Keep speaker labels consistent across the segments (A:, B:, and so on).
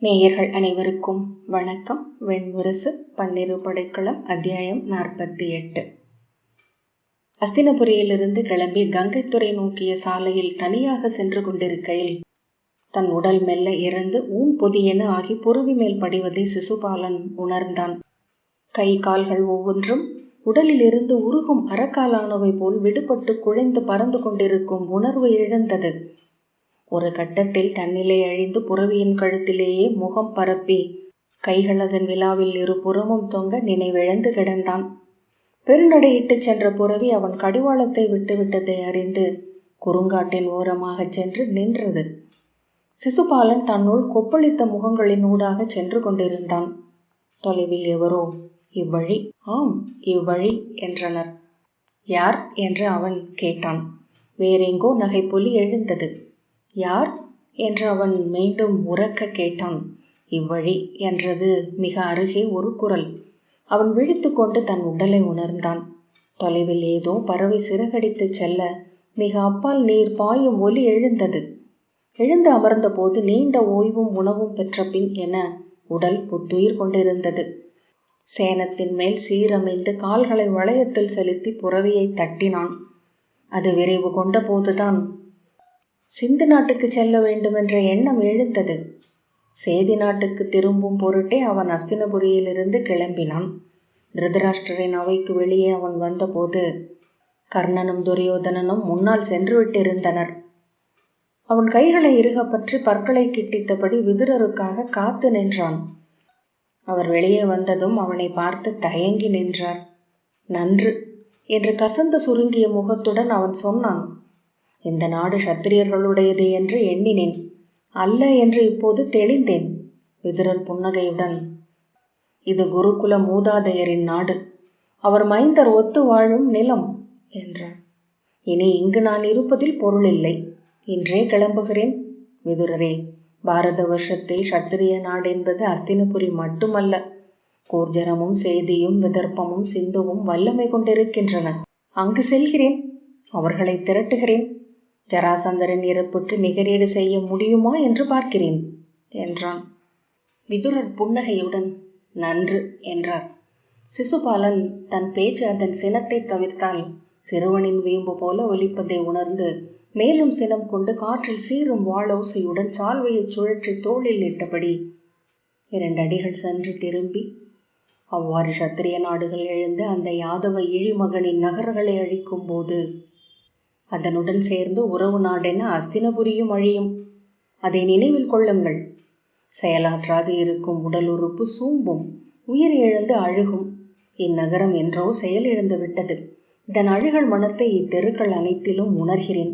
A: நேயர்கள் அனைவருக்கும் வணக்கம். வெண்முரசு பன்னிரு படைக்களம் அத்தியாயம் நாற்பத்தி எட்டு. அஸ்தினபுரியிலிருந்து கிளம்பி கங்கைத்துறை நோக்கிய சாலையில் தனியாக சென்று கொண்டிருக்கையில் தன் உடல் மெல்ல இறந்து ஊன் பொதியென ஆகி புருவி மேல் படிவதை சிசுபாலன் உணர்ந்தான். கை கால்கள் ஒவ்வொன்றும் உடலிலிருந்து உருகும் அறக்காலானவை போல் விடுபட்டு குழைந்து பறந்து கொண்டிருக்கும் உணர்வு இழந்தது. ஒரு கட்டத்தில் தன்னிலை அழிந்து புறவியின் கழுத்திலேயே முகம் பரப்பி கைகள் அதன் விழாவில் இருபுறமும் தொங்க நினைவிழந்து கிடந்தான். பெருநடையிட்டுச் சென்ற புறவி அவன் கடிவாளத்தை விட்டுவிட்டதை அறிந்து குறுங்காட்டின் ஓரமாகச் சென்று நின்றது. சிசுபாலன் தன்னுள் கொப்பளித்த முகங்களின் ஊடாக சென்று கொண்டிருந்தான். தொலைவில் எவரோ? இவ்வழி? ஆம் இவ்வழி என்றனர். யார்? என்று அவன் கேட்டான். வேறெங்கோ நகைப்பொலி எழுந்தது. யார்? என்று அவன் மீண்டும் உறக்க கேட்டான். இவ்வழி என்றது மிக அருகே ஒரு குரல். அவன் விழித்து கொண்டு தன் உடலை உணர்ந்தான். தொலைவில் ஏதோ பறவை சிறகடித்து செல்ல மிக அப்பால் நீர் பாயும் ஒலி எழுந்தது. எழுந்து அமர்ந்தபோது நீண்ட ஓய்வும் உணவும் பெற்ற பின் என உடல் புத்துயிர் கொண்டிருந்தது. சேனத்தின் மேல் சீரமைந்து கால்களை வளையத்தில் செலுத்தி புறவியை தட்டினான். அது விரைவு கொண்டபோதுதான் சிந்து நாட்டுக்கு செல்ல வேண்டுமென்ற எண்ணம் எழுந்தது. சேதி நாட்டுக்கு திரும்பும் பொருட்டே அவன் அஸ்தினபுரியிலிருந்து கிளம்பினான். திருதராஷ்டிரரின் அவைக்கு வெளியே அவன் வந்தபோது கர்ணனும் துரியோதனனும் முன்னால் சென்று விட்டிருந்தனர் அவன் கைகளை இறுக பற்றி பற்களை கிட்டித்தபடி விதுரருக்காக காத்து நின்றான். அவர் வெளியே வந்ததும் அவனை பார்த்து தயங்கி நின்றார். நன்று என்று கசந்து சுருங்கிய முகத்துடன் அவன் சொன்னான். இந்த நாடு சத்திரியர்களுடையது என்று எண்ணினேன். அல்ல என்று இப்போது தெளிந்தேன் விதுரர் புன்னகையுடன். இது குருகுல மூதாதையரின் நாடு. அவர் மைந்தர் ஒத்து வாழும் நிலம் என்றார். இனி இங்கு நான் இருப்பதில் பொருள் இல்லை இன்றே கிளம்புகிறேன் விதுரரே. பாரத வருஷத்தில் சத்திரிய நாடு என்பது அஸ்தினபுரி மட்டுமல்ல. கூர்ஜரமும் செய்தியும் விதர்ப்பமும் சிந்துவும் வல்லமை கொண்டிருக்கின்றன. அங்கு செல்கிறேன் அவர்களை திரட்டுகிறேன். ஜராசந்தரின் இறப்புக்கு நிகரீடு செய்ய முடியுமா என்று பார்க்கிறேன் என்றான். விதுரர் புன்னகையுடன் நன்று என்றார். சிசுபாலன் தன் பேச்சு அதன் சினத்தை தவிர்த்தால் சிறுவனின் வீம்பு போல ஒலிப்பதை உணர்ந்து மேலும் சினம் கொண்டு காற்றில் சீரும் வாழோசையுடன் சால்வையை சுழற்றி தோளில் இட்டபடி இரண்டு அடிகள் சென்று திரும்பி அவ்வாறு சத்திரிய நாடுகள் எழுந்து அந்த யாதவ இழிமகனின் நகர்களை அழிக்கும் போது அதனுடன் சேர்ந்து உறவு நாடென அஸ்தினபுரியும் அழியும். அதை நினைவில் கொள்ளுங்கள். செயலாற்றாது இருக்கும் உடல் உறுப்பு சூம்பும் உயிர் இழந்து அழுகும். இந்நகரம் என்றோ செயலிழந்து விட்டது. இதன் அழுகல் மனத்தை இத்தெருக்கள் அனைத்திலும் உணர்கிறேன்.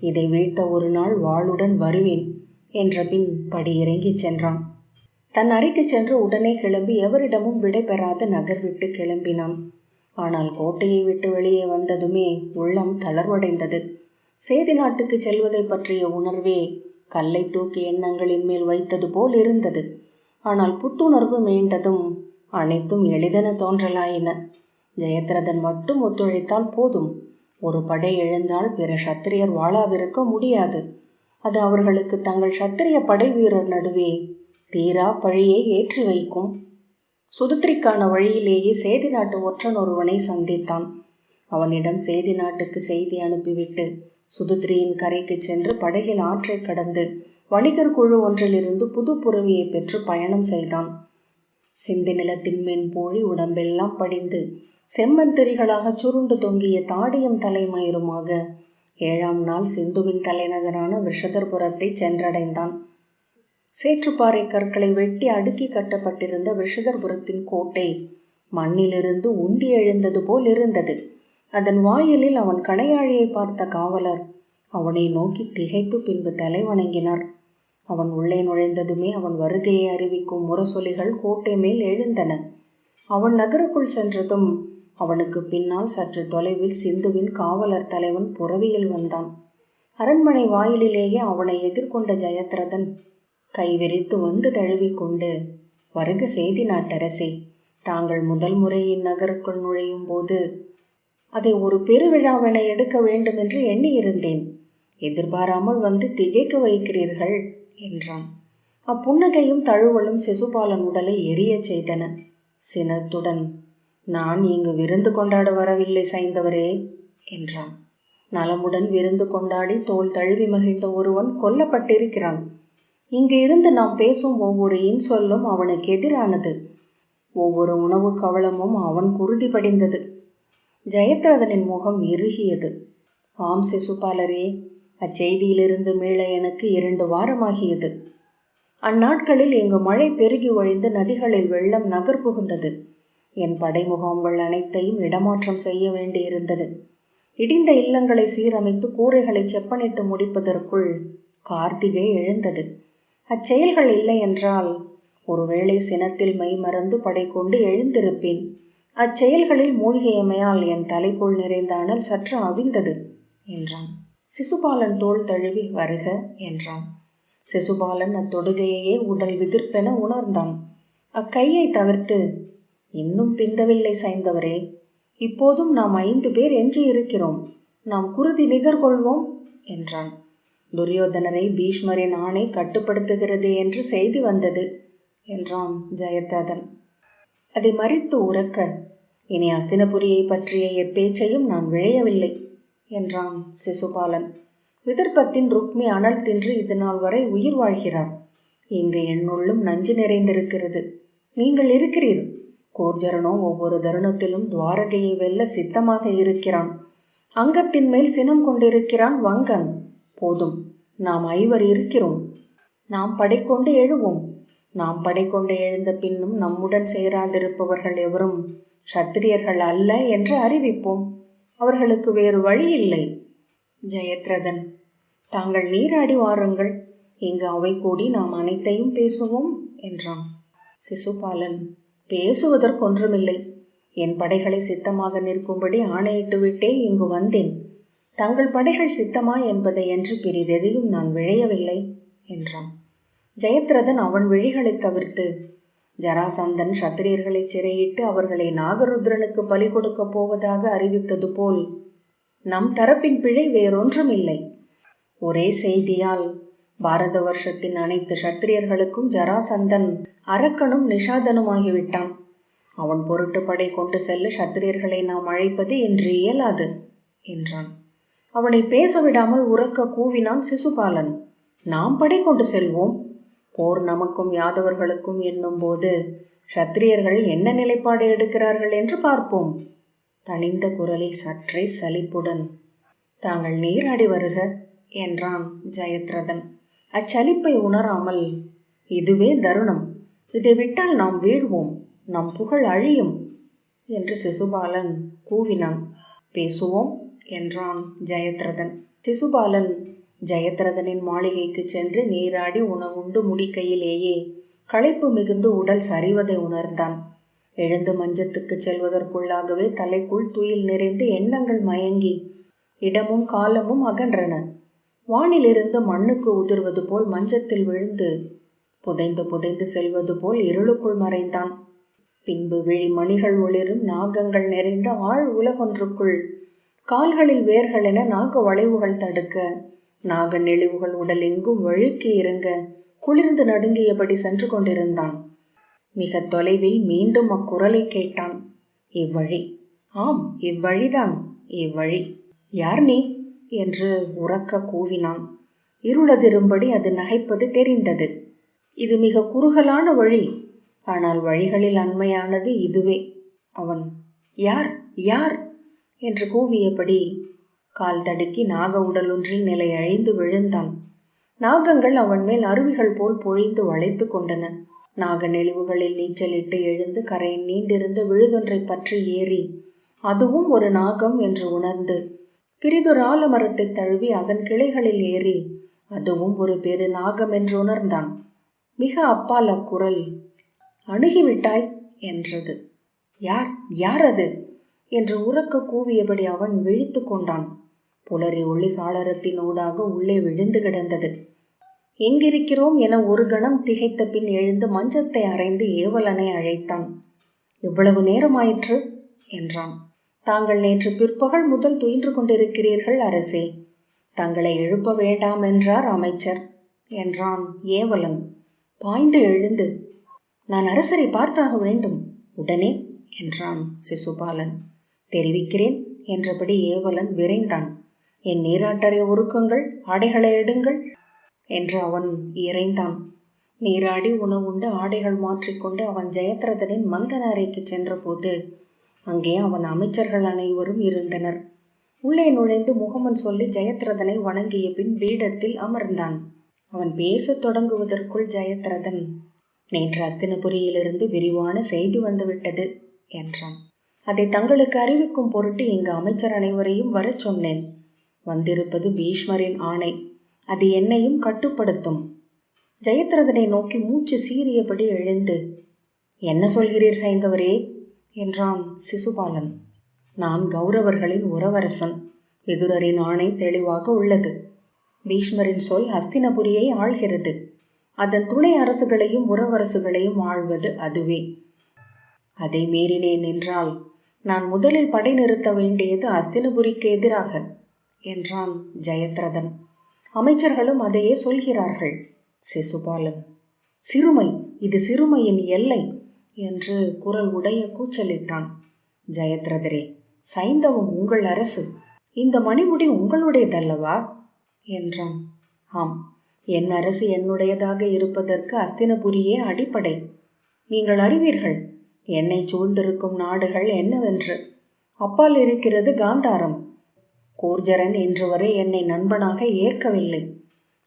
A: இதை வீழ்த்த ஒரு நாள் வாளுடன் வருவேன் என்ற பின் படியிறங்கிச் சென்றான். தன் அறைக்கு சென்று உடனே கிளம்பி எவரிடமும் விடை பெறாத நகர் விட்டு கிளம்பினான். ஆனால் கோட்டையை விட்டு வெளியே வந்ததுமே உள்ளம் தளர்வடைந்தது. சேதி நாட்டுக்கு செல்வதை பற்றிய உணர்வே கல்லை தூக்கி எண்ணங்களின் மேல் வைத்தது போல் இருந்தது. ஆனால் புத்துணர்வு மீண்டதும் அனைத்தும் எளிதென தோன்றலாயின. ஜெயத்ரதன் மட்டும் ஒத்துழைத்தால் போதும். ஒரு படை எழுந்தால் பிற சத்திரியர் வாழாவிருக்க முடியாது. அது அவர்களுக்கு தங்கள் சத்திரிய படை வீரர் நடுவே தீரா பழியை ஏற்றி வைக்கும். சுதத்திரிக்கான வழியிலேயே சேதி நாட்டு ஒற்றன் ஒருவனை சந்தித்தான். அவனிடம் சேதி நாட்டுக்கு செய்தி அனுப்பிவிட்டு சுதுத்ரியின் கரைக்கு சென்று படகில் ஆற்றை கடந்து வணிகர் குழு ஒன்றிலிருந்து புது புறவியை பெற்று பயணம் செய்தான். சிந்தி நிலத்தின் மென்போழி உடம்பெல்லாம் படிந்து செம்மன் திரிகளாக சுருண்டு தொங்கிய தாடியம் தலைமயிருமாக ஏழாம் நாள் சிந்துவின் தலைநகரான விஷதர்புரத்தை சென்றடைந்தான். சேற்றுப்பாறை கற்களை வெட்டி அடுக்கி கட்டப்பட்டிருந்த விஷதர்புரத்தின் கோட்டை மண்ணிலிருந்து உந்தி எழுந்தது போல் இருந்தது. அதன் வாயிலில் அவன் கணையாழியை பார்த்த காவலர் அவனை நோக்கி திகைத்து பின்பு தலை வணங்கினார். அவன் உள்ளே நுழைந்ததுமே அவன் வருகையை அறிவிக்கும் முரசொலிகள் கோட்டை மேல் எழுந்தன. அவன் நகருக்குள் சென்றதும் அவனுக்கு பின்னால் சற்று தொலைவில் சிந்துவின் காவலர் தலைவன் புறவியில் வந்தான். அரண்மனை வாயிலிலேயே அவனை எதிர்கொண்ட ஜெயத்ரதன் கைவிரித்து வந்து தழுவிக்கொண்டு வருக செய்தி நாட்டரசே தாங்கள் முதல் முறை இந்நகருக்குள் நுழையும் போது அதை ஒரு பெருவிழாவென எடுக்க வேண்டும் என்று எண்ணியிருந்தேன். எதிர்பாராமல் வந்து திகைக்க வைக்கிறீர்கள் என்றான். அப்புன்னகையும் தழுவலும் சிசுபாலன் உடலை எரியச் செய்தன. சினத்துடன் நான் இங்கு விருந்து கொண்டாட வரவில்லை சைந்தவரே என்றான். நலமுடன் விருந்து கொண்டாடி தோல் தழுவி மகிழ்ந்த ஒருவன் கொல்லப்பட்டிருக்கிறான். இங்கு இருந்து நாம் பேசும் ஒவ்வொரு இன்சொல்லும் அவனுக்கு எதிரானது. ஒவ்வொரு உணவு கவளமும் அவன் குருதி படிந்தது. ஜெயத்ரதனின் முகம் இறுகியது. ஆம் சிசுபாலரே அச்செய்தியிலிருந்து மீள எனக்கு இரண்டு வாரமாகியது. அந்நாட்களில் இங்கு மழை பெருகி ஒழிந்து நதிகளில் வெள்ளம் நகர் புகுந்தது என் படைமுகாம்கள் அனைத்தையும் இடமாற்றம் செய்ய வேண்டியிருந்தது. இடிந்த இல்லங்களை சீரமைத்து கூரைகளை செப்பனிட்டு முடிப்பதற்குள் கார்த்திகை எழுந்தது. அச்செயல்கள் இல்லை என்றால் ஒருவேளை சினத்தில் மெய்மறந்து படை கொண்டு எழுந்திருப்பேன். அச்செயல்களில் மூழ்கியமையால் என் தலைக்குள் நிறைந்த அனல் சற்று அவிழ்ந்தது என்றான். சிசுபாலன் தோல் தழுவி வருக என்றான். சிசுபாலன் அத்தொடுகையையே உடல் விதிர்ப்பென உணர்ந்தான். அக்கையை தவிர்த்து இன்னும் பிந்தவில்லை சாய்ந்தவரே இப்போதும் நாம் ஐந்து பேர் எஞ்சி இருக்கிறோம் நாம் குருதி நிகர்கொள்வோம் என்றான். துரியோதனரை பீஷ்மரின் ஆணை கட்டுப்படுத்துகிறது என்று செய்தி வந்தது என்றான் ஜெயத்ரதன் அதை மறித்து உறக்க இனி அஸ்தினபுரியை பற்றிய எப்பேச்சையும் நான் விழையவில்லை என்றான் சிசுபாலன். விதர்ப்பத்தின் ருக்மி அனல் தின்று இது நாள் வரை உயிர் வாழ்கிறார். இங்கு என்னுள்ளும் நஞ்சு நிறைந்திருக்கிறது. நீங்கள் இருக்கிறீர். கோர்ஜரனோ ஒவ்வொரு தருணத்திலும் துவாரகையை வெல்ல சித்தமாக இருக்கிறான். அங்கத்தின் மேல் சினம் கொண்டிருக்கிறான் வங்கன். போதும். நாம் ஐவர் இருக்கிறோம். நாம் படைக்கொண்டு எழுவோம். நாம் படைக்கொண்டு எழுந்த பின்னும் நம்முடன் சேராதிருப்பவர்கள் எவரும் சத்திரியர்கள் அல்ல என்று அறிவிப்போம். அவர்களுக்கு வேறு வழி இல்லை. ஜெயத்ரதன் தாங்கள் நீராடி வாருங்கள். இங்கு அவை கூடி நாம் அனைத்தையும் பேசுவோம் என்றான். சிசுபாலன் பேசுவதற்கொன்றுமில்லை. என் படைகளை சித்தமாக நிற்கும்படி ஆணையிட்டு விட்டே இங்கு வந்தேன். தங்கள் படைகள் சித்தமா என்பதை என்று பெரிதெதையும் நான் விழையவில்லை என்றான். ஜெயத்ரதன் அவன் விழிகளைத் தவிர்த்து ஜராசந்தன் சத்திரியர்களை சிறையிட்டு அவர்களை நாகருத்ரனுக்கு பலி கொடுக்கப் போவதாக அறிவித்தது போல் நம் தரப்பின் பிழை வேறொன்றும் இல்லை ஒரே செய்தியால் பாரத வருஷத்தின் அனைத்து சத்திரியர்களுக்கும் ஜராசந்தன் அரக்கனும் நிஷாதனுமாகிவிட்டான். அவன் பொருட்டு படை கொண்டு செல்ல சத்திரியர்களை நாம் அழைப்பது என்று இயலாது என்றான். அவனை பேச விடாமல் உறக்க கூவினான் சிசுபாலன். நாம் படை கொண்டு செல்வோம். போர் நமக்கும் யாதவர்களுக்கும் என்னும் போது சத்திரியர்கள் என்ன நிலைப்பாடு எடுக்கிறார்கள் என்று பார்ப்போம். தனிந்த குரலில் சற்றே சலிப்புடன் தாங்கள் நீராடி வருக என்றான் ஜெயத்ரதன். அச்சலிப்பை உணராமல் இதுவே தருணம். இதை விட்டால் நாம் வீழ்வோம். நம் புகழ் அழியும் என்று சிசுபாலன் கூவினான். பேசுவோம். என்றான் ஜெயத்ரதன். சிசுபாலன் ஜெயத்ரதனின் மாளிகைக்கு சென்று நீராடி உணவுண்டு முடிக்கையிலேயே களைப்பு மிகுந்து உடல் சரிவதை உணர்ந்தான். எழுந்து மஞ்சத்துக்கு செல்வதற்குள்ளாகவே தலைக்குள் துயில் நிறைந்து எண்ணங்கள் மயங்கி இடமும் காலமும் அகன்றன. வானிலிருந்து மண்ணுக்கு உதிர்வது போல் மஞ்சத்தில் விழுந்து புதைந்து புதைந்து செல்வது போல் இருளுக்குள் மறைந்தான். பின்பு விழி மணிகள் ஒளிரும் நாகங்கள் நிறைந்த ஆழ் உலகொன்றுக்குள் கால்களில் வேர்களென நாக வளைவுகள் தடுக்க நாக நெளிவுகள் உடல் எங்கும் வழுக்கி இறங்க குளிர்ந்து நடுங்கியபடி சென்று கொண்டிருந்தான். மிக தொலைவில் மீண்டும் அக்குரலை கேட்டான். இவ்வழி? ஆம் இவ்வழிதான் இவ்வழி. யார் நீ? என்று உறக்க கூவினான். இருளதிரும்படி அது நகைப்பது தெரிந்தது. இது மிக குறுகலான வழி. ஆனால் வழிகளில் அண்மையானது இதுவே. அவன் யார்? யார்? என்று கூவியபடி கால் தடுக்கி நாக உடலொன்றில் நிலை அழிந்து விழுந்தான். நாகங்கள் அவன் மேல் அருவிகள் போல் பொழிந்து வளைத்து கொண்டன. நாக நெளிவுகளில் நீச்சலிட்டு எழுந்து கரையின் நீண்டிருந்த விழுதொன்றை பற்றி ஏறி அதுவும் ஒரு நாகம் என்று உணர்ந்து பிரிதொரு ஆலமரத்தை தழுவி அதன் கிளைகளில் ஏறி அதுவும் ஒரு பெரு நாகம் என்று உணர்ந்தான். மிக அப்பால் அக்குரல் அணுகிவிட்டாய் என்றது. யார் யார் அது? என்று உறக்க கூவியபடி அவன் விழித்து கொண்டான். புலரி ஒளி சாளரத்தின் ஊடாக உள்ளே விழுந்து கிடந்தது. எங்கிருக்கிறோம் என ஒரு கணம் திகைத்த பின் எழுந்து மஞ்சத்தை அரைந்து ஏவலனை அழைத்தான். இவ்வளவு நேரமாயிற்று என்றான். தாங்கள் நேற்று பிற்பகல் முதல் துயின்று கொண்டிருக்கிறீர்கள் அரசே. தங்களை எழுப்ப வேண்டாம் என்றார் அமைச்சர் என்றான் ஏவலன். பாய்ந்து எழுந்து. நான் அரசரை பார்த்தாக வேண்டும். உடனே என்றான் சிசுபாலன். தெரிவிக்கிறேன் என்றபடி ஏவலன் விரைந்தான். என் நீராட்டரை உருக்குங்கள் ஆடைகளை எடுங்கள் என்று அவன் இறைந்தான். நீராடி உணவுண்டு ஆடைகள் மாற்றிக்கொண்டு அவன் ஜெயத்ரதனின் மந்தன அறைக்கு சென்றபோது அங்கே அவன் அமைச்சர்கள் அனைவரும் இருந்தனர். உள்ளே நுழைந்து முகமன் சொல்லி ஜெயத்ரதனை வணங்கிய பின் பீடத்தில் அமர்ந்தான். அவன் பேசத் தொடங்குவதற்குள் ஜெயத்ரதன் நேற்று அஸ்தினபுரியிலிருந்து விரிவான செய்தி வந்துவிட்டது என்றான். அதை தங்களுக்கு அறிவிக்கும் பொருட்டு இங்கு அமைச்சர் அனைவரையும் வரச் சொன்னேன். வந்திருப்பது பீஷ்மரின் ஆணை. அது என்னையும் கட்டுப்படுத்தும். ஜெயத்ரதனை நோக்கி மூச்சு சீறியபடி எழுந்து என்ன சொல்கிறீர் சைந்தவரே? என்றான் சிசுபாலன். நான் கௌரவர்களின் உறவரசன். விதுரரின் ஆணை தெளிவாக உள்ளது. பீஷ்மரின் சொல் ஹஸ்தினபுரியை ஆள்கிறது. அதன் துணை அரசுகளையும் உறவரசுகளையும் ஆழ்வது அதுவே. அதை மீறினேன் என்றால் நான் முதலில் படை நிறுத்த வேண்டியது அஸ்தினபுரிக்கு எதிராக என்றான் ஜெயத்ரதன். அமைச்சர்களும் அதையே சொல்கிறார்கள். சிசுபாலன் சிறுமை இது சிறுமையின் எல்லை என்று குரல் உடைய கூச்சலிட்டான். ஜெயத்ரதரே சைந்தவம் உங்கள் அரசு. இந்த மணிமுடி உங்களுடையதல்லவா? என்றான். ஆம் என் அரசு என்னுடையதாக இருப்பதற்கு அஸ்தினபுரியே அடிப்படை. நீங்கள் அறிவீர்கள் என்னை சூழ்ந்திருக்கும் நாடுகள் என்னவென்று? அப்பால் இருக்கிறது காந்தாரம். கூர்ஜரன் இன்று வரை என்னை நண்பனாக ஏற்கவில்லை.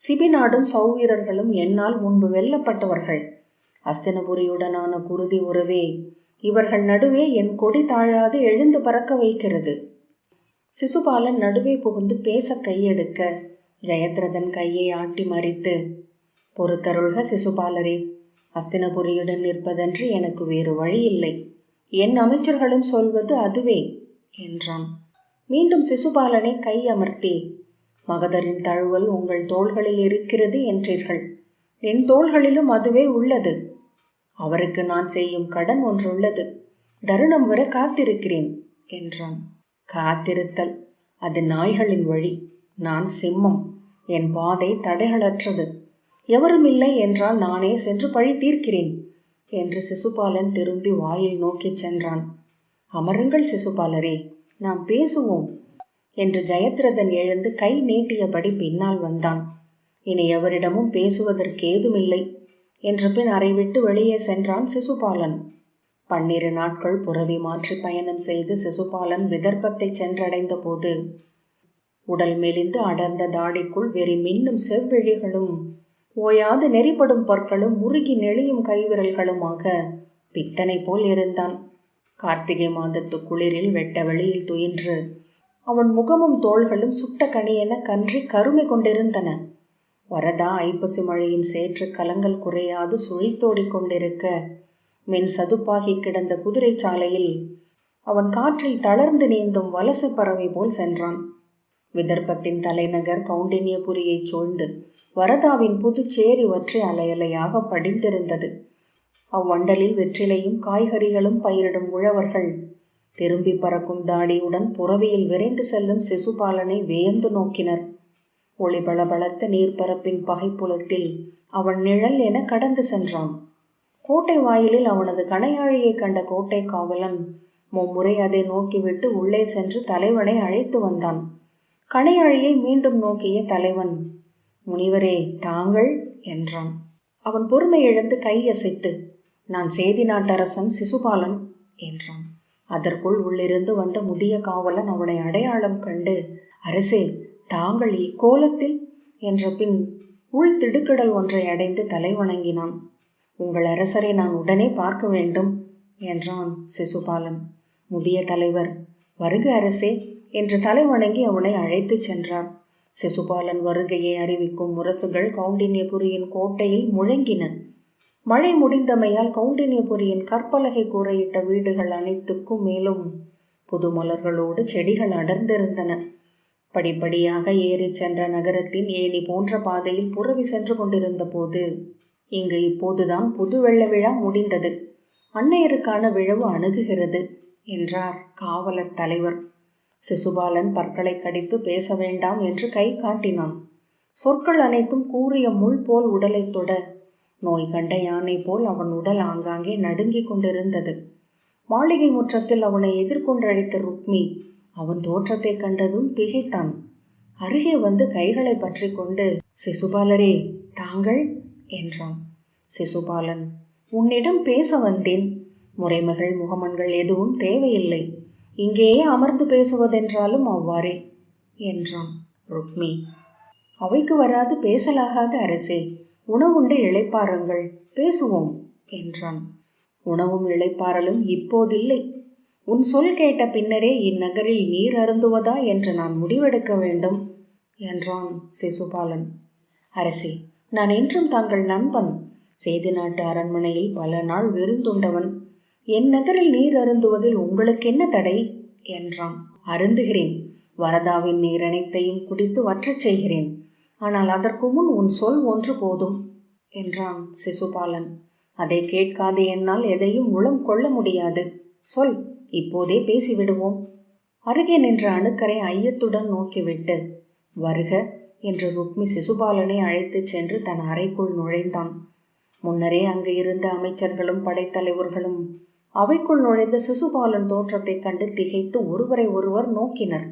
A: சிபிநாடும் சௌவீரர்களும் என்னால் முன்பு வெல்லப்பட்டவர்கள். அஸ்தினபுரியுடனான குருதி உறவே இவர்கள் நடுவே என் கொடி தாழாது எழுந்து பறக்க வைக்கிறது. சிசுபாலன் நடுவே புகுந்து பேச கையெடுக்க ஜெயத்ரதன் கையை ஆட்டி மறித்து பொறுத்தருள்க சிசுபாலரே அஸ்தினபுரியுடன் நிற்பதன்று எனக்கு வேறு வழி இல்லை என் அமைச்சர்களும் சொல்வது அதுவே என்றான். மீண்டும் சிசுபாலனை கை அமர்த்தி. மகதரின் தழுவல் உங்கள் தோள்களில் இருக்கிறது என்றீர்கள். என் தோள்களிலும் அதுவே உள்ளது. அவருக்கு நான் செய்யும் கடன் ஒன்றுள்ளது. தருணம் வர காத்திருக்கிறேன் என்றான். காத்திருத்தல் அது நாய்களின் வழி. நான் சிம்மம். என் பாதை தடைகளற்றது. எவரும் இல்லை என்றால் நானே சென்று பழி தீர்க்கிறேன் என்று சிசுபாலன் திரும்பி வாயில் நோக்கிச் சென்றான். அமருங்கள் சிசுபாலரே நாம் பேசுவோம் என்று ஜெயத்ரதன் எழுந்து கை நீட்டியபடி பின்னால் வந்தான். இனி எவரிடமும் பேசுவதற்கு ஏதுமில்லை என்ற பின் அறை விட்டு வெளியே சென்றான் சிசுபாலன். பன்னிரு நாட்கள் புறவி மாற்றி பயணம் செய்து சிசுபாலன் விதர்ப்பத்தை சென்றடைந்த போது உடல் மெலிந்து அடர்ந்த தாடிக்குள் வெறி மின்னும் செவ்விழிகளும் ஓயாது நெறிப்படும் பற்களும் முருகி நெளியும் கைவிரல்களுமாக பித்தனை போல் இருந்தான். கார்த்திகை மாதத்து குளிரில் வெட்ட வெளியில் துயின்று. அவன் முகமும் தோள்களும் சுட்ட கனியென கன்றி கருமை கொண்டிருந்தன. வரதா ஐப்பசி மழையின் சேற்று கலங்கள் குறையாது சுழித்தோடி கொண்டிருக்க. மென் சதுப்பாகி கிடந்த குதிரை சாலையில் அவன் காற்றில் தளர்ந்து நீந்தும் வலச பறவை போல் சென்றான். விதர்ப்பத்தின் தலைநகர் கவுண்டினியபுரியைச் சூழ்ந்து வரதாவின் புதுச்சேரி ஒற்றை அலையலையாக படிந்திருந்தது. அவ்வண்டலில் வெற்றிலையும் காய்கறிகளும் பயிரிடும் உழவர்கள் திரும்பி பறக்கும் தாடியுடன் புறவியில் விரைந்து செல்லும் சிசுபாலனை வியந்து நோக்கினர். ஒளி பளபளத்த நீர்ப்பரப்பின் பகைப்புலத்தில் அவன் நிழல் என கடந்து சென்றான். கோட்டை வாயிலில் அவனது கணையாழியை கண்ட கோட்டை காவலன் மும்முறை அதை நோக்கிவிட்டு உள்ளே சென்று தலைவனை அழைத்து வந்தான். கணையாழியை மீண்டும் நோக்கிய தலைவன் முனிவரே தாங்கள் என்றான். அவன் பொறுமை இழந்து கையசைத்து நான் சேதி நாட்டரசன் சிசுபாலன் என்றான். அதற்குள் உள்ளிருந்து வந்த முதிய காவலன் அவனை அடையாளம் கண்டு அரசே தாங்கள் இக்கோலத்தில் என்ற பின் உள் திடுக்கிடல் ஒன்றை அடைந்து தலை வணங்கினான். உங்கள் அரசரை நான் உடனே பார்க்க வேண்டும் என்றான் சிசுபாலன். முதிய தலைவர் வருக அரசே என்று தலை வணங்கி அவனை அழைத்துச் சென்றார் சிசுபாலன் வருகையை அறிவிக்கும் முரசுகள் கவுண்டின்யபுரியின் கோட்டையில் முழங்கின. மழை முடிந்தமையால் கவுண்டின்யபுரியின் கற்பலகை கூரையிட்ட வீடுகள் அனைத்துக்கும் மேலும் புது மலர்களோடு செடிகள் அடர்ந்திருந்தன. படிப்படியாக ஏறிச் சென்ற நகரத்தின் ஏணி போன்ற பாதையில் புறவி சென்று கொண்டிருந்த போது இங்கு இப்போதுதான் புது வெள்ள விழா முடிந்தது. அன்னையருக்கான விழவு அணுகுகிறது என்றார் காவலர் தலைவர். சிசுபாலன் பற்களை கடித்து பேச வேண்டாம் என்று கை காட்டினான். சொற்கள் அனைத்தும் கூறிய முள் போல் உடலை தொட நோய் கண்ட யானை போல் அவன் உடல் ஆங்காங்கே நடுங்கிக் கொண்டிருந்தது. மாளிகை முற்றத்தில் அவனை எதிர்கொண்டழைத்த ருக்மி அவன் தோற்றத்தை கண்டதும் திகைத்தான். அருகே வந்து கைகளை பற்றி கொண்டு சிசுபாலரே தாங்கள்? என்றான். சிசுபாலன் உன்னிடம் பேச வந்தேன். முறைமைகள் முகமன்கள் எதுவும் தேவையில்லை. இங்கேயே அமர்ந்து பேசுவதென்றாலும் அவ்வாறே என்றான் ருக்மி. அவைக்கு வராது பேசலாகாத அரசே உணவுண்டு இழைப்பாருங்கள் பேசுவோம் என்றான். உணவும் இழைப்பாரலும் இப்போதில்லை. உன் சொல் கேட்ட பின்னரே இந்நகரில் நீர் அருந்துவதா என்று நான் முடிவெடுக்க வேண்டும் என்றான் சிசுபாலன். அரசே நான் என்றும் தாங்கள் நண்பன். சேதி நாட்டு அரண்மனையில் பல நாள் விருந்துண்டவன். என் நகரில் நீர் அருந்துவதில் உங்களுக்கு என்ன தடை? என்றான். அருந்துகிறேன். வரதாவின் நீர் அனைத்தையும் குடித்து வற்றச் செய்கிறேன். ஆனால் அதற்கு முன் உன் சொல் ஒன்று போதும் என்றான் சிசுபாலன். அதை கேட்காது என்னால் எதையும் உளம் கொள்ள முடியாது. சொல் இப்போதே பேசிவிடுவோம். அருகே நின்ற அணுக்கரை ஐயத்துடன் நோக்கிவிட்டு வருக என்று ருக்மி சிசுபாலனை அழைத்துச் சென்று தன் அறைக்குள் நுழைந்தான். முன்னரே அங்கு இருந்த அமைச்சர்களும் படைத்தலைவர்களும் அவைக்குள் நுழைந்த சிசுபாலன் தோற்றத்தைக் கண்டு திகைத்து ஒருவரை ஒருவர் நோக்கினர்.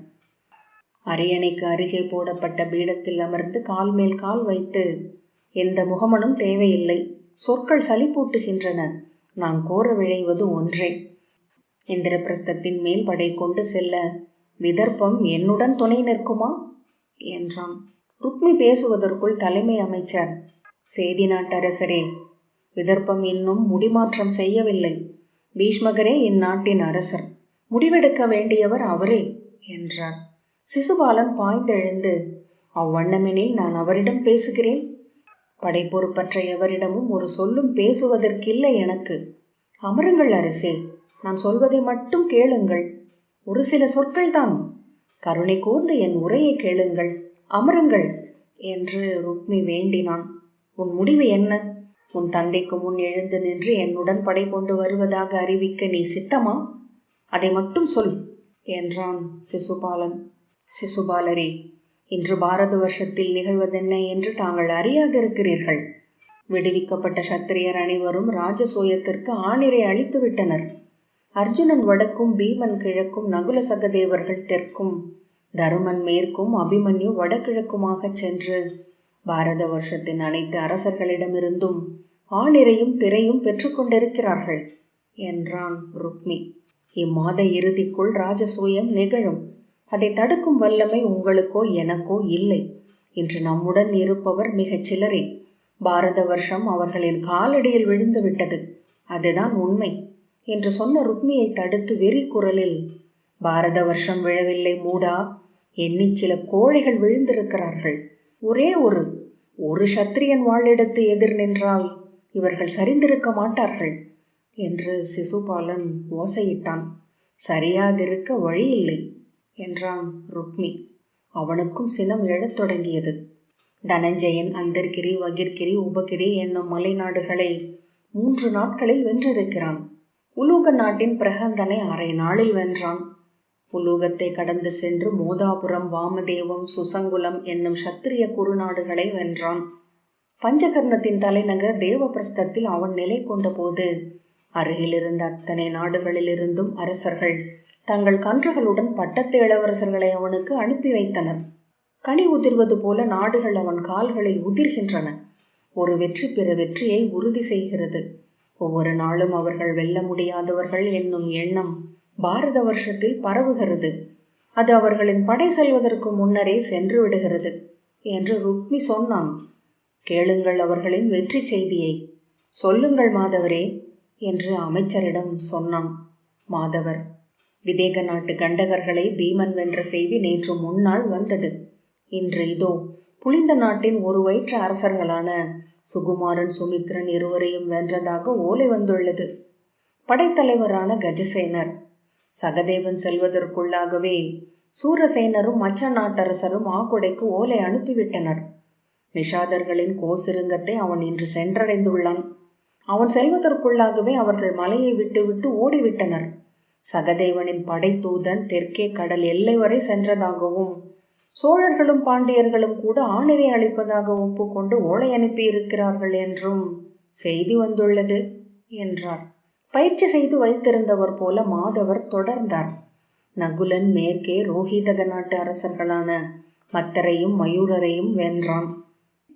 A: அரியணைக்கு அருகே போடப்பட்ட பீடத்தில் அமர்ந்து கால் மேல் கால் வைத்து எந்த முகமனும் தேவையில்லை. சொற்கள் சலிப்பூட்டுகின்றன நான் கோர விழைவது ஒன்றே இந்திரபிரஸ்தத்தின் மேல் படை கொண்டு செல்ல விதர்ப்பம் என்னுடன் துணை நிற்குமா என்றான். ருக்மி பேசுவதற்குள் தலைமை அமைச்சர் சேதி நாட்டரசரே விதர்ப்பம் இன்னும் முடிமாற்றம் செய்யவில்லை. பீஷ்மகரே இந்நாட்டின் அரசர் முடிவெடுக்க வேண்டியவர் அவரே என்றார் சிசுபாலன் பாய்ந்தெழுந்து அவ்வண்ணமெனில் நான் அவரிடம் பேசுகிறேன். படைப்பொறுப்பற்ற எவரிடமும் ஒரு சொல்லும் பேசுவதற்கில்லை எனக்கு. அமருங்கள் அரசே நான் சொல்வதை மட்டும் கேளுங்கள். ஒரு சில சொற்கள் தான் கருணை கூர்ந்து என் உரையை கேளுங்கள். அமருங்கள் என்று ருக்மி வேண்டினான். உன் முடிவு என்ன? உன் தந்தைக்கு முன் எழுந்து நின்று என்னுடன் படை கொண்டு வருவதாக அறிவிக்க நீ சித்தமா? அதை மட்டும் சொல் என்றான் சிசுபாலன். சிசுபாலரே இன்று பாரத வருஷத்தில் நிகழ்வதென்ன என்று தாங்கள் அறியாதிருக்கிறீர்கள். விடுவிக்கப்பட்ட சத்திரியர் அனைவரும் ராஜசூயத்திற்கு ஆணிரை அளித்து விட்டனர் அர்ஜுனன் வடக்கும் பீமன் கிழக்கும் நகுல சகதேவர்கள் தெற்கும் தருமன் மேற்கும் அபிமன்யு வடகிழக்குமாகச் சென்று பாரத வருஷத்தின் அனைத்து அரசர்களிடமிருந்தும் ஆணிரையும் திரையும் பெற்றுக்கொண்டிருக்கிறார்கள் என்றான் ருக்மி. இம்மாத இறுதிக்குள் ராஜசூயம் நிகழும். அதை தடுக்கும் வல்லமை உங்களுக்கோ எனக்கோ இல்லை இன்று நம்முடன் இருப்பவர் மிகச் சிலரே. பாரத வருஷம் அவர்களின் காலடியில் விழுந்து விட்டது அதுதான் உண்மை என்று சொன்ன ருக்மியை தடுத்து வெறி குரலில் பாரத வருஷம் விழவில்லை மூடா எண்ணி சில கோழைகள் விழுந்திருக்கிறார்கள். ஒரே ஒரு ஒரு சத்திரியன் வாழிடத்து எதிர் நின்றால் இவர்கள் சரிந்திருக்க மாட்டார்கள் என்று சிசுபாலன் ஓசையிட்டான். சரியாதிருக்க வழியில்லை என்றான் ருக்மி. அவனுக்கும் சினம் எழத் தொடங்கியது. தனஞ்சயன் அந்தர்கிரி வகிர்கிரி உபகிரி என்னும் மலைநாடுகளை மூன்று நாட்களில் வென்றிருக்கிறான். உலூக நாட்டின் பிரகந்தனை அரை நாளில் வென்றான். உலூகத்தை கடந்து சென்று மோதாபுரம் வாமதேவம் சுசங்குலம் என்னும் சத்திரிய குறுநாடுகளை வென்றான். பஞ்சகர்ணத்தின் தலைநகர் தேவபிரஸ்தத்தில் அவன் நிலை கொண்டபோது அருகிலிருந்த அத்தனை நாடுகளிலிருந்தும் அரசர்கள் தங்கள் கன்றுகளுடன் பட்டத்து இளவரசர்களை அவனுக்கு அனுப்பி வைத்தனர். கனி உதிர்வது போல நாடுகள் அவன் கால்களில் உதிர்கின்றன. ஒரு வெற்றி பிற வெற்றியை உறுதி செய்கிறது. ஒவ்வொரு நாளும் அவர்கள் வெல்ல முடியாதவர்கள் என்னும் எண்ணம் பாரத வருஷத்தில் பரவுகிறது. அது அவர்களின் படை செல்வதற்கு முன்னரே சென்று விடுகிறது என்று ருக்மி சொன்னான். கேளுங்கள் அவர்களின் வெற்றி செய்தியை. சொல்லுங்கள் மாதவரே என்று அமைச்சரிடம் சொன்னான் மாதவர். விதேக நாட்டு கண்டகர்களை பீமன் வென்ற செய்தி நேற்று முன்னாள் வந்தது. இன்று இதோ புளிந்த நாட்டின் ஒரு வயிற்று அரசர்களான சுகுமாரன் சுமித்ரன் இருவரையும் வென்றதாக ஓலை வந்துள்ளது. படைத்தலைவரான கஜசேனர். சகதேவன் செல்வதற்குள்ளாகவே சூரசேனரும் மச்ச நாட்டரசரும் ஆகுடைக்கு ஓலை அனுப்பிவிட்டனர். நிஷாதர்களின் கோசிருங்கத்தை அவன் இன்று சென்றடைந்துள்ளான். அவன் செல்வதற்குள்ளாகவே அவர்கள் மலையை விட்டுவிட்டு ஓடிவிட்டனர். சகதேவனின் படை தூதன் தெற்கே கடல் எல்லை வரை சென்றதாகவும் சோழர்களும் பாண்டியர்களும் கூட ஆணிரை அளிப்பதாக ஒப்புக்கொண்டு ஓலை அனுப்பியிருக்கிறார்கள் என்றும் செய்தி வந்துள்ளது என்றார். பயிற்சி செய்து வைத்திருந்தவர் போல மாதவர் தொடர்ந்தார். நகுலன் மேற்கே ரோஹிதக நாட்டு அரசர்களான மத்தரையும் மயூரரையும் வென்றான்.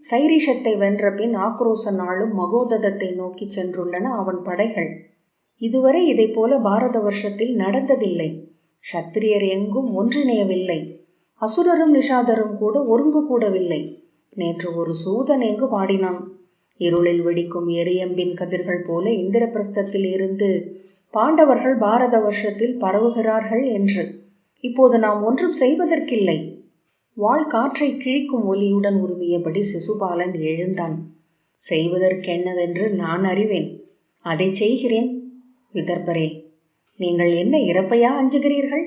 A: சைரீஷத்தை வென்ற பின் ஆக்ரோச நாளும் மகோததத்தை நோக்கி சென்றுள்ளன அவன் படைகள். இதுவரை இதை போல பாரத வருஷத்தில் நடந்ததில்லை. சத்திரியர் எங்கும் ஒன்றிணையவில்லை. அசுரரும் நிஷாதரும் கூட ஒருங்கு கூடவில்லை நேற்று ஒரு சூதன் எங்கு பாடினான்? இருளில் வெடிக்கும் எரியம்பின் கதிர்கள் போல இந்திரபிரஸ்தத்தில் இருந்து பாண்டவர்கள் பாரத வருஷத்தில் பரவுகிறார்கள் என்று. இப்போது நாம் ஒன்றும் செய்வதற்கில்லை. வாழ் காற்றை கிழிக்கும் ஒலியுடன் உருமியபடி சிசுபாலன் எழுந்தான். செய்வதற்கென்னவென்று நான் அறிவேன். அதை செய்கிறேன். விதர்பரே நீங்கள் என்ன இறப்பையா அஞ்சுகிறீர்கள்?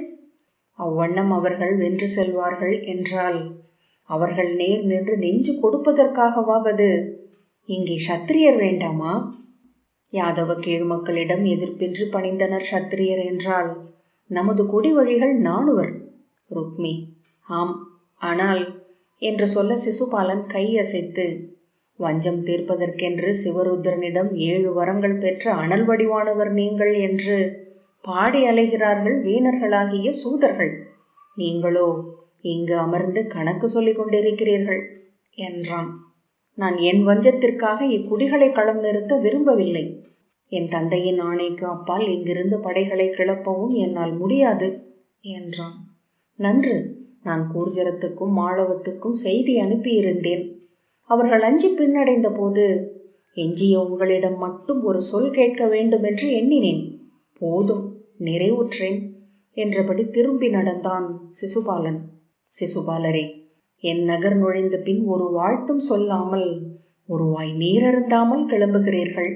A: அவ்வண்ணம் அவர்கள் வென்று செல்வார்கள் என்றால் அவர்கள் நேர் நின்று நெஞ்சு கொடுப்பதற்காகவாவது இங்கே சத்திரியர் வேண்டாமா? யாதவ கீழ் மக்களிடம் எதிர்ப்பின்றி பணிந்தனர் சத்திரியர் என்றால் நமது குடி வழிகள் நாணுவர். ருக்மி ஆம் ஆனால் என்று சொல்ல சிசுபாலன் கையசைத்து வஞ்சம் தீர்ப்பதற்கென்று சிவருத்ரனிடம் ஏழு வரங்கள் பெற்ற அனல் வடிவானவர் நீங்கள் என்று பாடி அலைகிறார்கள் வீணர்களாகிய சூதர்கள். நீங்களோ இங்கு அமர்ந்து கணக்கு சொல்லிக் கொண்டிருக்கிறீர்கள் என்றான். நான் என் வஞ்சத்திற்காக இக்குடிகளை களம் நிறுத்த விரும்பவில்லை. என் தந்தையின் ஆணைக்கு அப்பால் இங்கிருந்து படைகளை கிளப்பவும் என்னால் முடியாது என்றான். நன்று. நான் கூர்ஜரத்துக்கும் மாளவத்துக்கும் செய்தி அனுப்பியிருந்தேன். அவர்கள் அஞ்சி பின்னடைந்த போது எஞ்சிய உங்களிடம் மட்டும் ஒரு சொல் கேட்க வேண்டும் என்று எண்ணினேன். போதும் நிறைவுற்றேன் என்றபடி திரும்பி நடந்தான் சிசுபாலன். சிசுபாலரே என் நகர் நுழைந்த பின் ஒரு வாழ்த்தும் சொல்லாமல் ஒரு வாய் நீரருந்தாமல் கிளம்புகிறீர்கள்.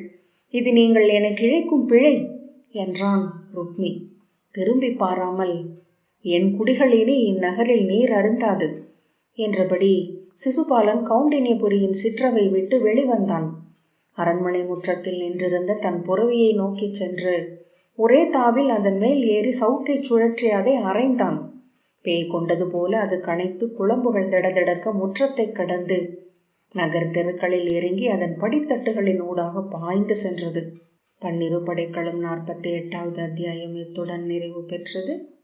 A: இது நீங்கள் எனக்கு இழைக்கும் பிழை என்றான் ருக்மி. திரும்பி பாராமல் என் குடிகளினி இந்நகரில் நீர் அருந்தாது என்றபடி சிசுபாலன் கவுண்டினியபுரியின் சிற்றவை விட்டு வெளிவந்தான். அரண்மனை முற்றத்தில் நின்றிருந்த தன் புறவியை நோக்கிச் சென்று ஒரே தாவில் அதன் மேல் ஏறி சவுக்கை சுழற்றி அதை அரைந்தான் பேய் கொண்டது போல அது கனைத்து குழம்புகள் திடதிடக்க முற்றத்தை கடந்து நகர் தெருக்களில் இறங்கி அதன் படித்தட்டுகளின் ஊடாக பாய்ந்து சென்றது. பன்னிரு படைக்களும் நாற்பத்தி எட்டாவது அத்தியாயம் இத்துடன் நிறைவு பெற்றது.